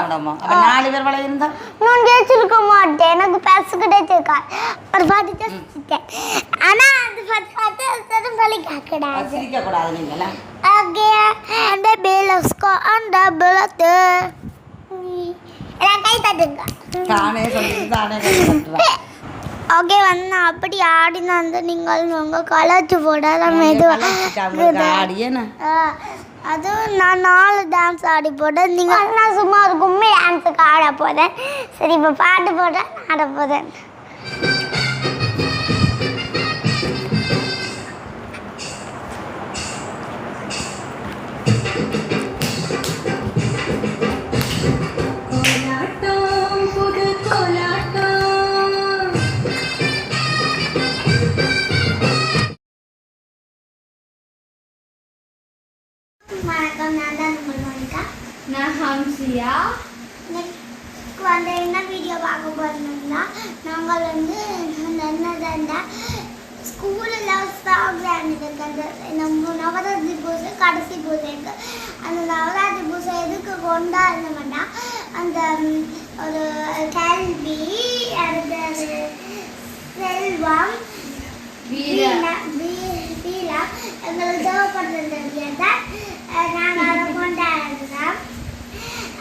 அப்ப நாலு பேர் நான் மாட்டேன். எனக்கு பேச கிடைச்சிருக்கா. ஒரு பாட்டு ஆனா அது பார்த்து பார்த்து அது பலி கேட்கக்கூடாது. சிரிக்க கூடாது நீங்களா Again, and the bills go on the bullet. எல்லாம் கை தட்டுங்க. தானே சொல்லி தானே கட்டுறேன் ஓகே வந்து அப்படி ஆடினா வந்து நீங்கள் உங்கள் கலாச்சி போடாத மெதுவாக ஆடியேண்ணா அதுவும் நான் நாலு டான்ஸ் ஆடி போட்டேன். நீங்கள் நான் சும்மா ஒரு கும்மி டான்ஸுக்கு ஆட போதேன் சரி இப்போ பாட்டு போட்டேன் ஆட போதேன் வணக்கம் நான் தான் உங்கள் மோனிகா. நான் ஹம்சியா. நெக்ஸ்ட் வந்து என்ன வீடியோ பார்க்க போறோம்னா நாங்கள் வந்து என்னதுன்னா ஸ்கூலில் இருக்கு அந்த நம்ம நவராத்திரி பூஜை கடைசி பூஜை இருக்கு. அந்த நவராத்திரி பூஜை எதுக்கு கொண்டாடணும்னா அந்த ஒரு கல்வி அடுத்தது செல்வம் வீணா எங்களுக்கு தேவைப்படுறது தான் நாங்கள்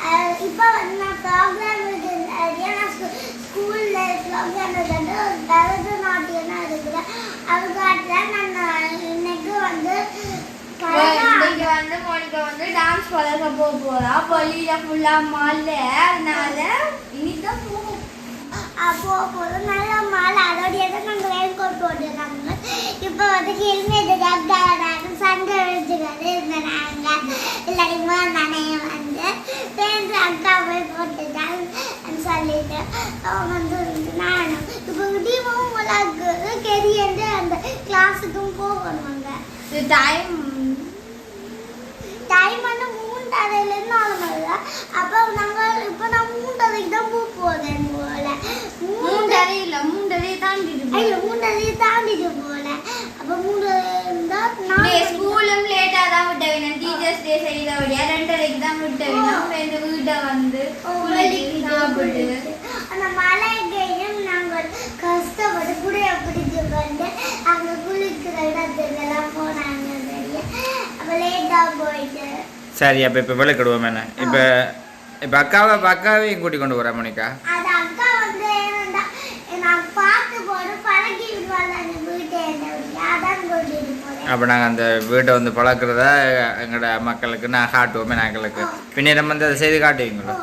அதை இப்போ வந்து நான் ப்ரோக்ராம் நான் ஸ்கூலில் ப்ரோக்ராம் வந்து ஒரு பரதநாட்டியம் இருக்குது. அது காட்டுறேன் நான் இன்னைக்கு வந்து இன்னைக்கு வந்து மோனிகா வந்து டான்ஸ் பழக போக போறா. பள்ளியில ஃபுல்லா மழை. அதனால இனிதான் போகும். அப்போ போதும் நல்ல மாலை அதோடைய தான் நாங்கள் ரெயின் கோட் போட்டுருக்காங்க. இப்போ வந்து ஹெல்மெட் கப்டாடாங்க சண்டை வச்சுக்காது இருந்தாங்க. இல்லாட்டிமா தானே வந்து சேர்ந்து அக்கா போய் போட்டுட்டாங்க சொல்லிட்டு வந்து நானும் இப்போ தீபமும் உலகு கெரியண்டு அந்த கிளாஸுக்கும் போகணுங்க டைம் டைம் வந்து மூன்றரைலேருந்து நாலு மணி தான். அப்போ நாங்கள் இப்போ நான் மூன்றரைக்கு தான் போக போதேன் போல. மூன்றரை இல்ல தாண்டிட்டு போல அப்போ ஸ்கூலும் லேட்டா தான் விட்ட வேணும் டீச்சர்ஸ் டே செய்தபடியா ரெண்டரைக்கு தான் விட்ட வேணும் ரெண்டு வீட்டை வந்து குளிச்சு. சாப்பிட்டு அந்த மலைக்கையும் நாங்கள் கஷ்டப்பட்டு குடைய பிடிச்சு வந்து அங்கே குளிக்கிற இடத்துக்கெல்லாம் போனாங்க சரியா அப்போ லேட்டாக போயிட்டு. சரி அப்போ இப்போ விளக்கிடுவோம் என்ன? இப்போ இப்போ அக்காவை அக்காவையும் கூட்டி கொண்டு வரேன் மோனிகா அது அக்கா வந்து என்னடா நான் பார்த்து போட்டு பழகி விடுவாங்க அந்த வீட்டை என்ன அதான் கூட்டிட்டு போறேன் அப்போ நாங்கள் அந்த வீட்டை வந்து பழக்கிறத எங்களோட மக்களுக்கு நான் காட்டுவோமே நாங்களுக்கு. பின்னிடம் வந்து அதை செய்து காட்டுவீங்களோ?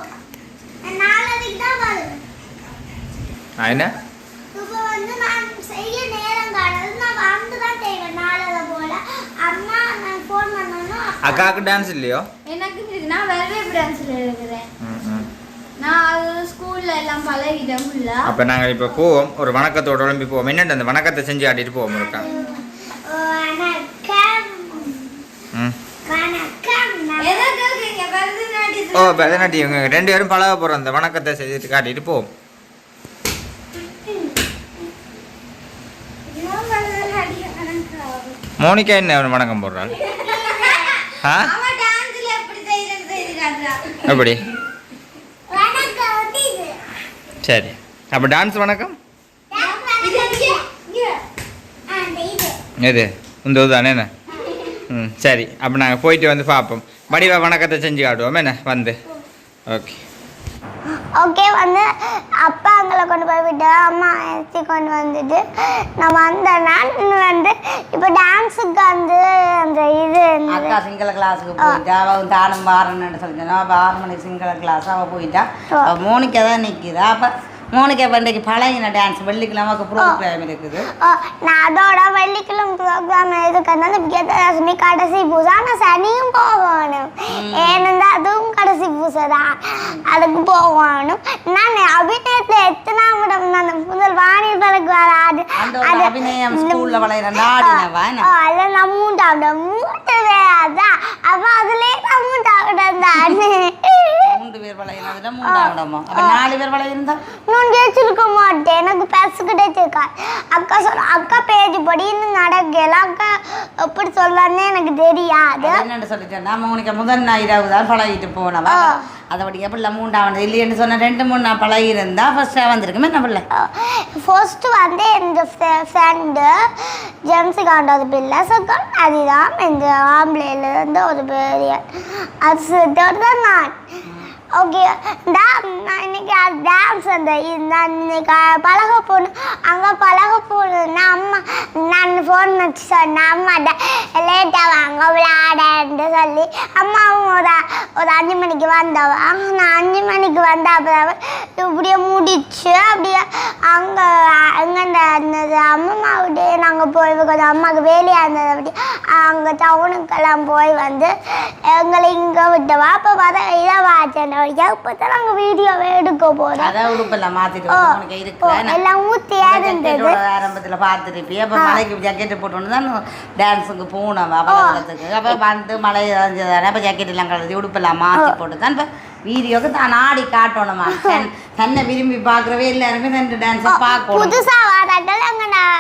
என்ன? இப்போ வந்து நான் செய்ய நேரம் காணது. நான் வந்து தான் செய்வேன் நாளை போல. அம்மா நான் ஃபோன் பண்ணணும் அக்காவுக்கு டான்ஸ் இல்லையோ? எனக்கு நான் வரவே பிரான்ஸ்ல இருக்கிறேன் அப்போ நாங்கள் இப்போ போவோம். ஒரு வணக்கத்தோட உடம்பி போவோம். என்னட்டு அந்த வணக்கத்தை செஞ்சு ஆட்டிட்டு போவோம் இருக்கா வணக்கம் ம் வணக்கம் நான் எதற்கு இருக்கீங்க ஓ பரதநாட்டியம் இவங்க ரெண்டு பேரும் பழக போகிறோம் அந்த வணக்கத்தை செஞ்சுட்டு காட்டிட்டு போவோம் மோனிகா என்ன வணக்கம் போடுறாள்? ஆ? இது சரி. அப்போ டான்ஸ் வணக்கம். எது? இந்த தானே ம் சரி. அப்போ நாங்கள் போயிட்டு வந்து பார்ப்போம். வடிவ வணக்கத்தை செஞ்சு காட்டுவோம். என்ன? வந்து. ஓகே ஓகே வந்து அப்பா அங்களை கொண்டு போய் விட்டு அம்மா அரிசி கொண்டு வந்துட்டு நான் வந்தேன்னா வந்து இப்போ டான்ஸுக்கு வந்து அந்த இது அக்கா சிங்கள கிளாஸுக்கு போயிட்டா அவ தானும் வாரன்னு சொல்லிட்டா அப்போ ஆறு மணிக்கு சிங்கள கிளாஸ் அவள் போயிட்டா. அவ மோனிகா தான் நிற்கிதா அப்போ மோனிகா பண்டைக்கு பழகின டான்ஸ் வெள்ளிக்கிழமைக்கு ப்ரோக்ராம் இருக்குது. நான் அதோட வெள்ளிக்கிழமை ப்ரோக்ராம் இருக்கிறதுனால விஜயதசமி கடைசி பூஜை. ஆனால் சனியும் போகணும். ஏனென்றா அதுவும் கடைசி பூஜை தான். அதுக்கு போகணும். நான் அபிநயத்தை எத்தனாம் இடம்? நான் முதல் வானில் பழகு வராது ஒரு அபிநயம் ஸ்கூல்ல வளையிற நாடினவா என்ன? ஓ அதில் நான் மூன்றாம் மூன்று அதான். அப்போ அதுலேயே நான் மூன்றாம் தான். மூன்று பேர் வளையினதுல மூன்றாம் இடமோ அப்ப நாலு பேர் இருந்தா? நான் ஜெயிச்சிருக்க மாட்டேன் எனக்கு பேச கிடைச்சிருக்கா அக்கா சொல்ல அக்கா பேஜ் படி இன்னும் நடக்கல. அக்கா எப்படி சொல்லலான்னு எனக்கு தெரியாது. என்னன்னு சொல்லிட்டேன் நான் மோனிக்கா முதல் இரவு தான் பழகிட்டு போனவா? அதபடி எப்படி மூன்றாவது இல்லைன்னு சொன்ன ரெண்டு மூணு நான் பழகி இருந்தா ஃபர்ஸ்டாக வந்திருக்குமே என்ன பிள்ளை? ஃபர்ஸ்ட் வந்து இந்த ஃப்ரெண்டு ஜெம்ஸுக்காண்டது பிள்ளை. செகண்ட் அதுதான். இந்த ஆம்பளையில இருந்து ஒரு பெரிய அது தேர்ட் தான் நான். ஓகே நான் இன்னைக்கு டான்ஸ் அந்த நான் இன்னைக்கு பழக போகணும் அங்கே பழக போகணுன்னா அம்மா நான் ஃபோன் வச்சு சொன்னேன். அம்மாட்ட லேட்டாக வாங்க விளையாடன்னு சொல்லி அம்மாவும் ஒரு ஒரு அஞ்சு மணிக்கு வந்தவ நான் அஞ்சு மணிக்கு வந்த அப்புறம் இப்படியே முடிச்சு அப்படியே அங்கே எங்கண்ட இருந்தது அம்மா விட்டு நாங்கள் போய் கொஞ்சம் அம்மாவுக்கு வேலையாக இருந்தது அப்படி அங்கே டவுனுக்கெல்லாம் போய் வந்து எங்களை இங்கே விட்டவா அப்போ பார்த்தா இதை வாச்சேன் இப்போ தான் நாங்கள் வீடியோவே எடுக்க போகிறோம் எல்லாம் ஊத்தியா இருந்தது ஆரம்பத்தில் பார்த்துருப்பி அப்போ மலைக்கு ஜாக்கெட்டு போட்டு தான் டான்ஸுக்கு போனோம் அபலத்துக்கு அப்போ வந்து மழை தானே அப்போ ஜாக்கெட் எல்லாம் கலந்து உடுப்பெல்லாம் மாற்றி போட்டு தான் இப்போ வீடியோக்கு தான் ஆடி காட்டணுமா? தன்- தன்னை விரும்பி பார்க்குறவே எல்லாருமே தன் டான்ஸை பார்க்கணும். புதுசா வாராக்கள் அங்கே நான்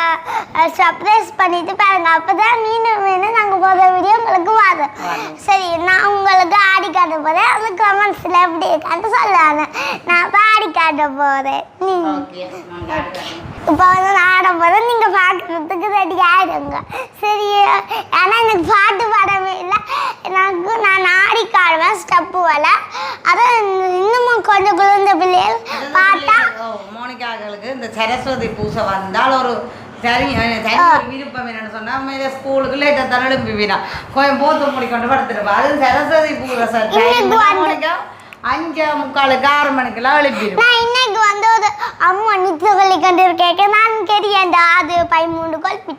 சர்ப்ரைஸ் பண்ணிட்டு பாருங்க. அப்பதான் மீன் மீன் நாங்கள் போகிற வீடியோ உங்களுக்கு வரும். சரி நான் உங்களுக்கு ஆடி காட்ட போகிறேன் அது கமெண்ட்ஸில் எப்படி இருக்கான்னு சொல்லாங்க நான் இப்போ ஆடி காட்ட போகிறேன் இப்போ வந்து நான் ஆட போகிறேன் நீங்கள் பார்க்குறதுக்கு ரெடி ஆகிடுங்க சரி ஏன்னா எனக்கு பாட்டு பாடவே இல்லை. எனக்கு நான் ஆடி காடுவேன். ஸ்டெப்பு வர இன்னமும் கொஞ்சம் குழந்தை பிள்ளைகள் ஓ, மோனிகாக்களுக்கு இந்த சரஸ்வதி பூசை வந்தால் ஒரு சரி விருப்பம் என்னன்னு சொன்னா ஸ்கூலுக்கு லேட்டாக தான் எழுப்பி வீணா. கொஞ்சம் போத்து மூடி கொண்டு படுத்துருப்பா அது சரஸ்வதி பூசை வந்து- அஞ்சு முக்காலுக்கு ஆறு மணிக்கெல்லாம் எழுப்பிடுவோம் நான் இன்னைக்கு வந்து ஒரு அம்மா நித்திய சொல்லி கொண்டு இருக்கேன் நான் கேட்டேன்டா அது பதிமூணு கொல்பி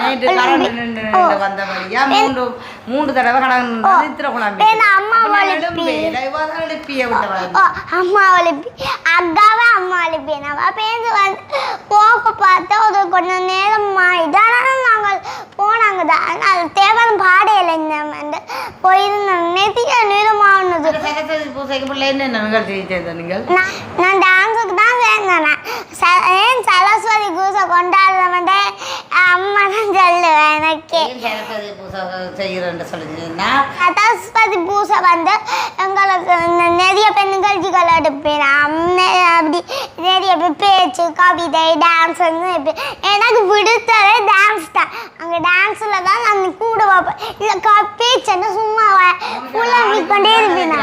நைட்டு கரண்ட் நின்று நின்று வந்தபடியா மூன்று மூன்று தடவை கடந்து நித்திர குழம்பு ஏன்னா அம்மா எழுப்பி. எழுப்பிய அம்மா ஒழிப்பி அக்காவே அம்மா ஒழிப்பி நம்ம பேருந்து வந்து போக பார்த்தா ஒரு கொஞ்சம் நேரம் ஆயிட்டு ஆனால் நாங்கள் போனாங்க தான் அது தேவன் பாடையில் இந்த வந்து போயிருந்தோம் நெத்திய நேரமானது சரஸ்வதி பூசைக்கு பிள்ளை என்ன நிகழ்ச்சி செய்த நீங்கள் நான் நான் டான்ஸுக்கு தான் சேர்ந்தேன் ச- ஏன் சரஸ்வதி பூசை கொண்டாடுறவன்டே அம்மா தான் சொல்லுவேன் எனக்கு சரஸ்வதி பூசை செய்கிறேன்னு சொல்லிங்கன்னா சரஸ்வதி பூசை வந்து எங்களுக்கு நிறைய பெண் நிகழ்ச்சிகள் எடுப்பேன். அம்மே அப்படி நிறைய பேச்சு கவிதை டான்ஸ் எனக்கு பிடித்ததே டான்ஸ் தான். அங்கே டான்ஸில் தான் நான் கூட வைப்பேன் இல்லை க பேச்சுன்னு சும்மா ஃபுல்லாக கொண்டே இருப்பேன்.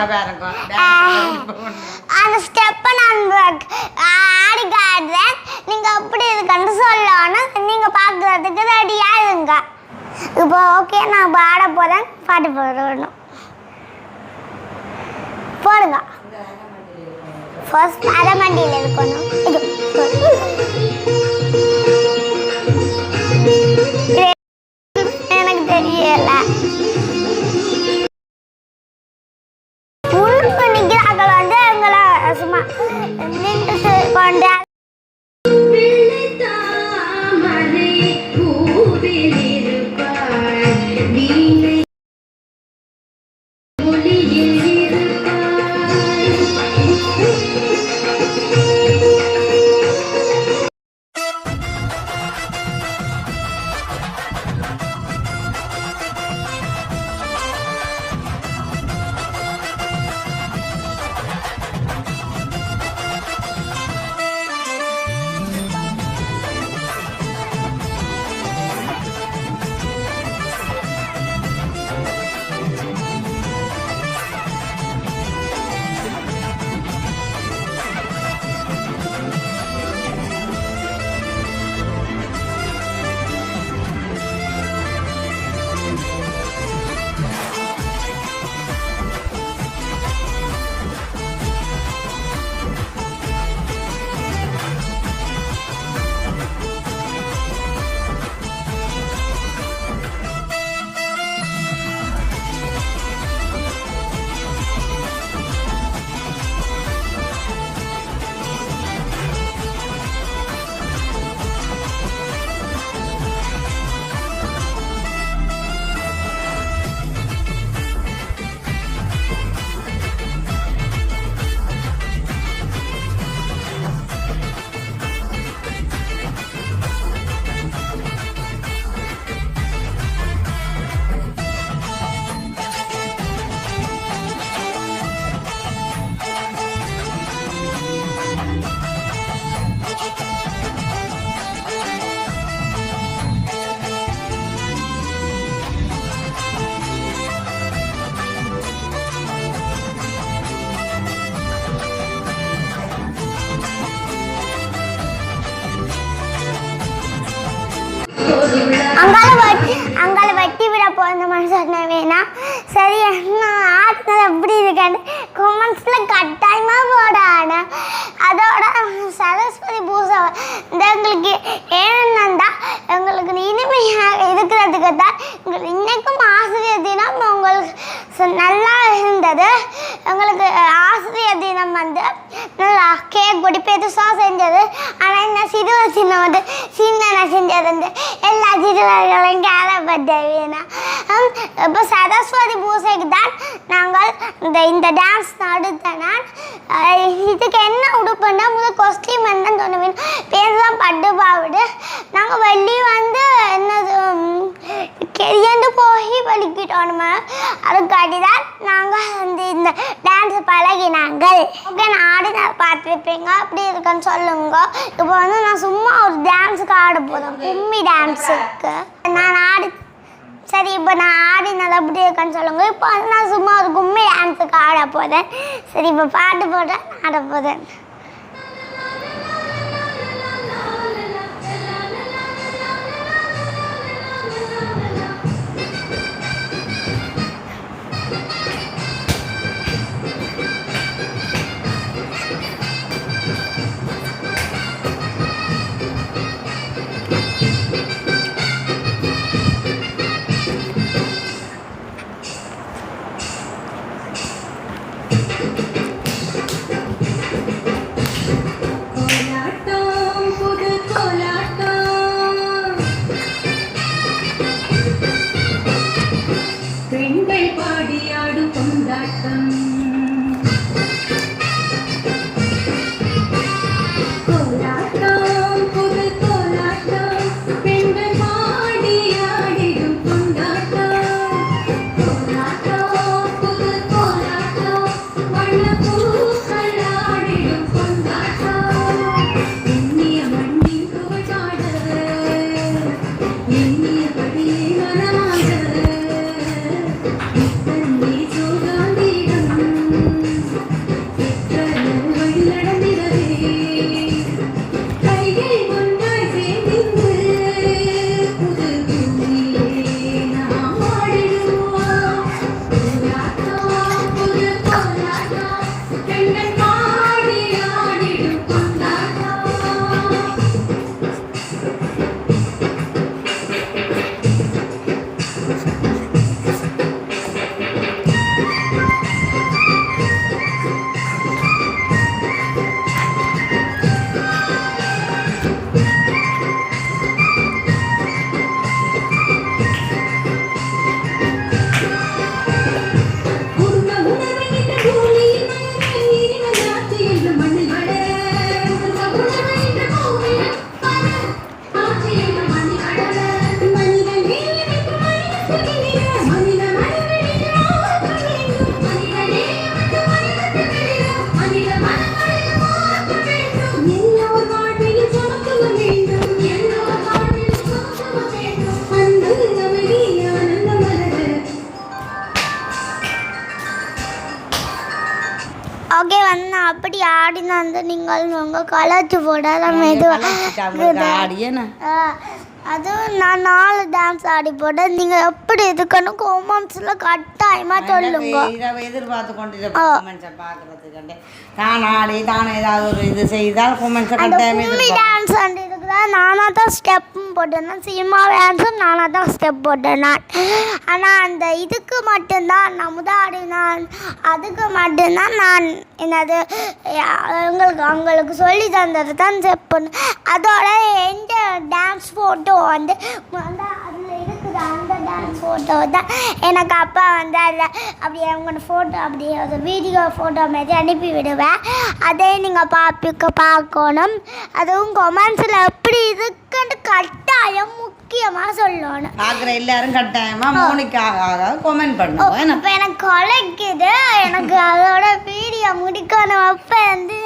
அந்த ஸ்டெப்பை நான் ஆடி காட்டுறேன். நீங்கள் எப்படி கண்டு சொல்லணும் நீங்கள் பார்க்குறதுக்கு ரெடியாக இருங்க. இப்போ ஓகே நான் பாட போகிறேன் பாட்டு போடணும். போடுங்க. ஃபர்ஸ்ட் அரைமண்டியில் இருக்கணும். எனக்கு தெரியல. முன்னுக்கு நிற்கிறாங்க வந்து எங்களை சும்மா போன மாதிரி சொன்னேன் வேணா சரி நான் ஆடினது எப்படி இருக்கேன்னு கொமெண்ட்ஸில் கட்டாயமாக போடான அதோட சரஸ்வதி பூஜை இந்த எங்களுக்கு ஏன்னா எங்களுக்கு இனிமையாக இருக்கிறதுக்கு தான் எங்களுக்கு இன்னைக்கும் ஆசிரியர் தினம் உங்களுக்கு ச- நல்லா இருந்தது. எங்களுக்கு ஆசிரியர் தினம் வந்து நல்லா கேக் கொடி பெருசாக செஞ்சது. ஆனால் இந்த சிறுவர் சின்ன வந்து சின்ன செஞ்சது வந்து எல்லா சிறுவர்களையும் கேளப்பட்ட வீணா இப்போ சரஸ்வதி பூஜைக்கு தான் நாங்கள் இந்த இந்த டான்ஸ் நடத்த இதுக்கு என்ன உடுப்புன்னா முதல் கொஸ்டியூம் என்ன சொன்னேன். பேர் தான் பட்டு பாவிடு. நாங்கள் வெள்ளி வந்து என்னது கெரியண்டு போய் வலிக்கிட்டோம் அதுக்காட்டி தான் நாங்கள் வந்து இந்த டான்ஸ் பழகினாங்கள். ஓகே நான் ஆடின பார்த்துருப்பீங்க. அப்படி இருக்குன்னு சொல்லுங்க. இப்போ வந்து நான் சும்மா ஒரு டான்ஸுக்கு ஆட போதும் கும்மி டான்ஸுக்கு நான் ஆடி சரி இப்போ நான் ஆடி அப்படி இருக்கேன்னு சொல்லுங்க. இப்போ நான் சும்மா ஒரு கும்மி டான்ஸுக்கு ஆட போதேன் சரி இப்போ பாட்டு போட்டேன் ஆட போதேன் ஓகே வந்து அப்படி ஆடின வந்து நீங்கள் உங்கள் கலச்சு போட மெதுவாக அதுவும் நான் நாலு டான்ஸ் ஆடி போட்டேன். நீங்கள் எப்படி இதுக்குன்னு கொமெண்ட்ஸில் கட்டாயமாக சொல்லுங்க. எதிர்பார்த்து கொண்டு பார்க்கறதுக்கு தான் ஆடி தான் ஏதாவது ஒரு இது செய்தால் கொமெண்ட்ஸை அந்த கட்டாயமே கும்மி எதிர்பார்ப்போம். டான்ஸ் வந்து இதுக்குதான் நானாக தான் ஸ்டெப்பும் போட்டிருந்தேன். சினிமா டான்ஸும் நானாக தான் ஸ்டெப் போட்டேன் நான் ஆனால் அந்த இதுக்கு மட்டும்தான் நான் முத அதுக்கு மட்டும்தான் நான் என்னது அவங்களுக்கு எங்களுக்கு அவங்களுக்கு சொல்லி தந்தது தான் ஸ்டெப் பண்ணேன் அதோட எந்த டான்ஸ் ஃபோட்டோ வந்து அந்த அதில் இருக்குது அந்த டான்ஸ் ஃபோட்டோ தான். எனக்கு அப்பா வந்து அதில் அப்படியே அவங்களோட ஃபோட்டோ அப்படி ஒரு வீடியோ ஃபோட்டோ மாதிரி அனுப்பி விடுவேன். அதே நீங்கள் பாப்பிக்கு பார்க்கணும் அதுவும் கொமெண்ட்ஸில் எப்படி இருக்குன்னு கட்டாயம் முக்கியமாக சொல்லணும். பார்க்குற எல்லாரும் கட்டாயமா மோனிக்காக கொமெண்ட் பண்ணுவோம் இப்போ எனக்கு கொலைக்குது. எனக்கு அதோட வீடியோ முடிக்கணும். அப்போ வந்து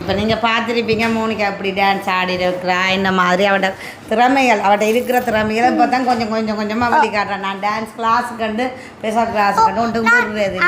இப்போ நீங்கள் பார்த்துருப்பீங்க மோனிகா எப்படி டான்ஸ் ஆடி இருக்கிறா இந்த மாதிரி அவட திறமைகள் அவட்ட இருக்கிற திறமைகளை இப்போ தான் கொஞ்சம் கொஞ்சம் கொஞ்சமாக வெளிக்காட்டுறேன். நான் டான்ஸ் கிளாஸ் கண்டு ஸ்பெஷல் கிளாஸ் கண்டு கேட்குது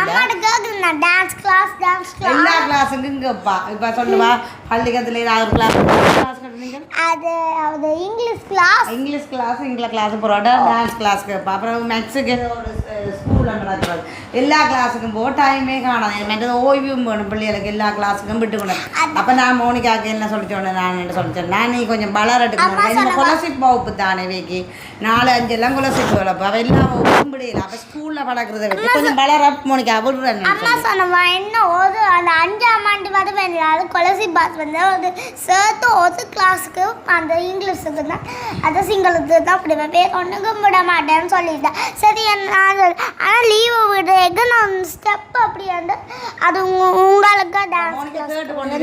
நான் டான்ஸ் கிளாஸ் டான்ஸ் கிளாஸ் எல்லா கிளாஸுக்கும் இங்கேப்பா. இப்போ சொல்லுவா பள்ளிக்கத்தில் ஏதாவது ஒரு கிளாஸ் கிளாஸ் கட்டுறீங்க அது அது English class English class English class போகிறோட dance கிளாஸ்க்கு அப்புறம் மேக்ஸுக்கு ஒரு ஸ்கூலில் நடக்கிறது எல்லா கிளாஸுக்கும் போ டைமே காணாது. மற்றது ஓய்வும் வேணும் பிள்ளைகளுக்கு எல்லா கிளாஸுக்கும் விட்டு கொண்டு அப்போ நான் மோனிகாக்கு என்ன சொல்லி சொன்னேன் நான் என்ன சொல்லி சொன்னேன் நான் நீ கொஞ்சம் பலரட்டுக்கு இந்த குலசிப் வகுப்பு தானே வேக்கி நாலு அஞ்சு எல்லாம் குலசிப் வளர்ப்பு அவள் எல்லா வகுப்பும் முடியல அப்போ ஸ்கூலில் வளர்க்குறத விட்டு கொஞ்சம் பலர மோனிகா விடுறேன் அம்மா சொன்னவா என்ன ஒரு அந்த அஞ்சாம் ஆண்டு வருவேன் அது கொலசி பாஸ் வந்து சேர்த்து ஒரு கிளாஸுக்கு அந்த இங்கிலீஷுக்கு தான். அது சிங்களத்துக்கு தான் விடுவேன் வேற ஒன்றுக்கும் விட மாட்டேன்னு சொல்லிட்டேன் சரி நான் ஆனால் லீவு விடுறதுக்கு நான் ஸ்டெப் அப்படி வந்து அது உங்க- உங்களுக்கு டான்ஸ்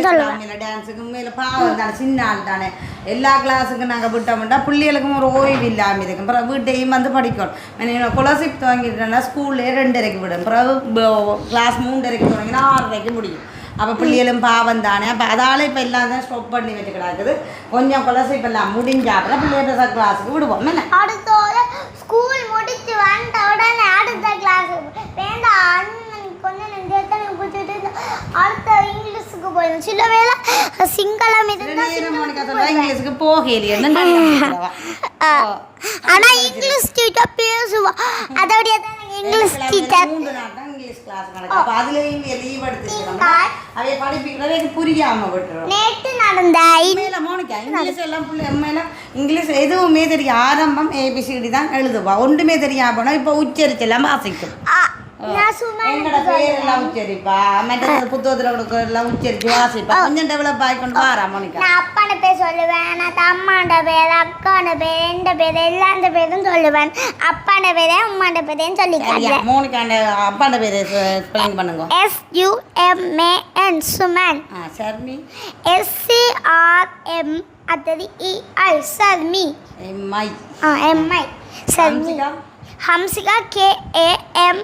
சொல்லுவேன். டான்ஸுக்கு உண்மையில பாவம் தானே சின்ன ஆள் தானே. எல்லா கிளாஸுக்கும் நாங்கள் விட்டோம்னா பிள்ளைகளுக்கும் ஒரு ஓய்வு இல்லாமல் இருக்கும். அப்புறம் வீட்டையும் வந்து படிக்கணும். குலசிப் துவங்கிட்டோம்னா ஸ்கூல்லே ரெண்டரைக்கு விடும். பிறகு கிளாஸ் மூன்றரைக்கு தொடங்கினா ஆறரைக்கு முடியும். அப்போ பிள்ளைகளும் பாவம் தானே? அப்போ அதால் இப்போ எல்லாம் தான் ஸ்டாப் பண்ணி வச்சு கிடக்குது கொஞ்சம் குலசிப் எல்லாம் முடிஞ்சா அப்புறம் பிள்ளைகிட்ட கிளாஸுக்கு விடுவோம் என்ன? அடுத்தோட ஸ்கூல் முடிச்சு வந்த உடனே அடுத்த கிளாஸ் வேண்டாம் அண்ணன் கொஞ்சம். அடுத்த இங்கிலீஷுக்கு போயிடும். சில வேளை சிங்களம். இங்கிலீஷுக்கு போகலையே. ஆனா இங்கிலீஷ் டீச்சர் பேசுவா. அதோடைய இங்கிலீஷ் டீச்சர் கிளாஸ் நடக்கும் அப்போ அதுலேயும் லீவ் எடுத்துக்கிறோம். அவைய படிப்பிக்கிறத எனக்கு புரியாம விட்டுரும் நேற்று நடந்த உண்மையில மோனிகா இங்கிலீஷ் எல்லாம் பிள்ளை உண்மையில இங்கிலீஷ் எதுவுமே தெரியும் ஆரம்பம் ஏபிசிடி தான் எழுதுவா ஒன்றுமே தெரியாம போனா இப்போ உச்சரிச்செல்லாம் வாசிக்கும் சும்மா எங்கட பேரெல்லாம் உச்சரிப்பா மற்ற புத்தகத்தில் கொடுக்க எல்லாம் உச்சரிச்சு வாசிப்பா கொஞ்சம் டெவலப் ஆகிக்கொண்டு வாரா மோனிகா நான் அப்பாண்ட பேர் சொல்லுவேன் நான் அம்மாண்ட பேர் அக்காண்ட பேர் எந்த பேர் எல்லாண்ட பேரும் சொல்லுவேன். அப்பாண்ட பேரே அம்மாண்ட பேரையும் சொல்லி சரியா காட்டுறேன் மோனிகாண்ட அப்பாண்ட பேர் ஸ்பெல்லிங் பண்ணுங்க. S U M A N Suman. Sharmi. S C R M அடுத்தது இ ஐ சர்மி. மை ஆ M I Sharmi? Hamsika? K A M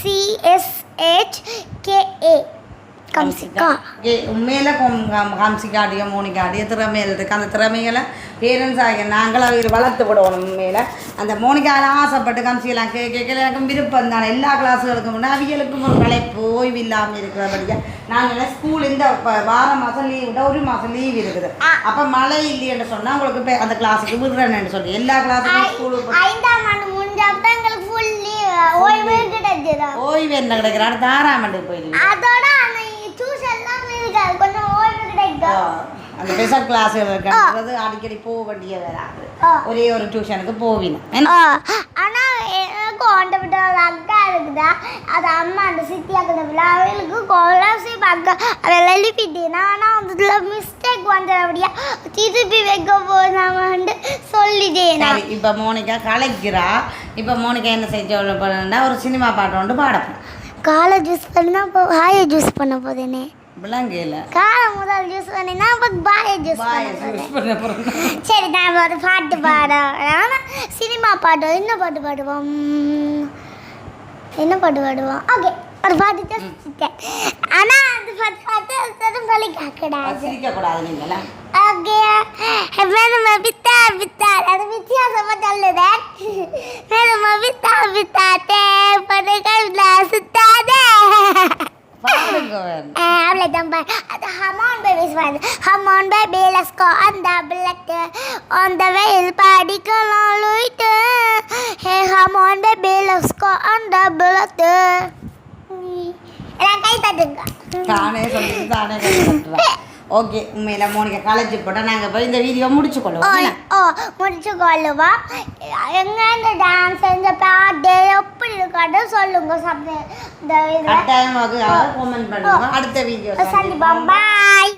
C S H K A Kamsika ஏ உண்மையில ஹம்சிகாடியோ மோனிகாடியோ திறமையில் இருக்கு அந்த திறமைகளை பேரண்ட்ஸ் ஆகிய நாங்களும் அவங்க வளர்த்து விடணும் உண்மையில அந்த மோனிகால ஆசைப்பட்டு கம்சிகலாம் கே கேட்கல எனக்கும் விருப்பம் தானே எல்லா கிளாஸுகளுக்கும் முன்னே அவிகளுக்கும் ஒரு களைப்பு ஓய்வு இல்லாமல் இருக்கிறபடியா நாங்கள் ஸ்கூல் இந்த வார மாதம் லீவ் விட ஒரு மாதம் லீவ் இருக்குது அப்போ மழை இல்லைன்னு சொன்னால் உங்களுக்கு இப்போ அந்த கிளாஸுக்கு விடுறேன்னு சொல்லி எல்லா கிளாஸுக்கும் ஸ்கூலுக்கு ஐந்தாம் ஆண்டு முடிஞ்சப்ப எங்களுக்கு ஃபுல் ஓய்வு கிடைச்சது ஓய்வு என்ன கிடைக்கிறான்னு தாராமண்டு போயிடுங்க அதோட அந்த ஸ்பெஷல் கிளாஸ் இருக்கிறது அடிக்கடி போக வேண்டிய வராது ஆ. ஒரே ஒரு டியூஷனுக்கு போவினோம் என்ன? ஆ, ஆனா எனக்கு ஆண்ட அக்கா இருக்குதா? அது அம்மா அந்த சித்தி அக்கா விழா அவளுக்கு ஸ்காலர்ஷிப் அக்கா அவள் எழுப்பிட்டேன் ஆனால் மிஸ்டேக் வந்தபடியா திருப்பி வைக்க சொல்லிட்டேன் இப்போ மோனிகா கலைக்கிறா. இப்போ மோனிகா என்ன போறேன்னா ஒரு சினிமா பாட்டு ஒன்று பாடப்போம் காலை ஜூஸ் பண்ணா இப்போ வாயை ஜூஸ் பண்ண போதேனே. காலை முதல் ஜூஸ் பண்ணினா ஜூஸ் சரி நான் ஒரு பாட்டு பாட. ஆனால் சினிமா பாட்டு என்ன பாட்டு பாடுவோம்? என்ன பாட்டு பாடுவோம்? ஓகே ஒரு பாட்டு யோசிச்சிட்டேன் ஆனால் அந்த பாட்டு பாட்டு அதுவும் நீங்களா ஓகே மேலும் வித்தா வித்தா அது சொல்லுதேன் மேலும் படுகள் சுத்தாதே பாடுங்க வேணும் அவ்வளோதான் பா அது ஹமான் பேபிஸ் வந்து on the black on the the bullet on the வெயில் படிக்கலாம் லூயிட்டு ஹே ஹமான் baby let's go on the black. எல்லாம் கை தட்டுங்க தானே சொல்லி தானே ஓகே உண்மையில மோனிகா காலேஜ் போட்டால் நாங்கள் போய் இந்த வீடியோ முடிச்சு ஓ கொள்வோம் என்ன? ஓ முடிச்சு கொள்ளுவா எங்க இந்த டான்ஸ் இந்த பாட்டு எப்படி இருக்காட்டு சொல்லுங்க சப்த இந்த இதில். கட்டாயமாக கமெண்ட் பண்ணுங்க அடுத்த வீடியோ பாய்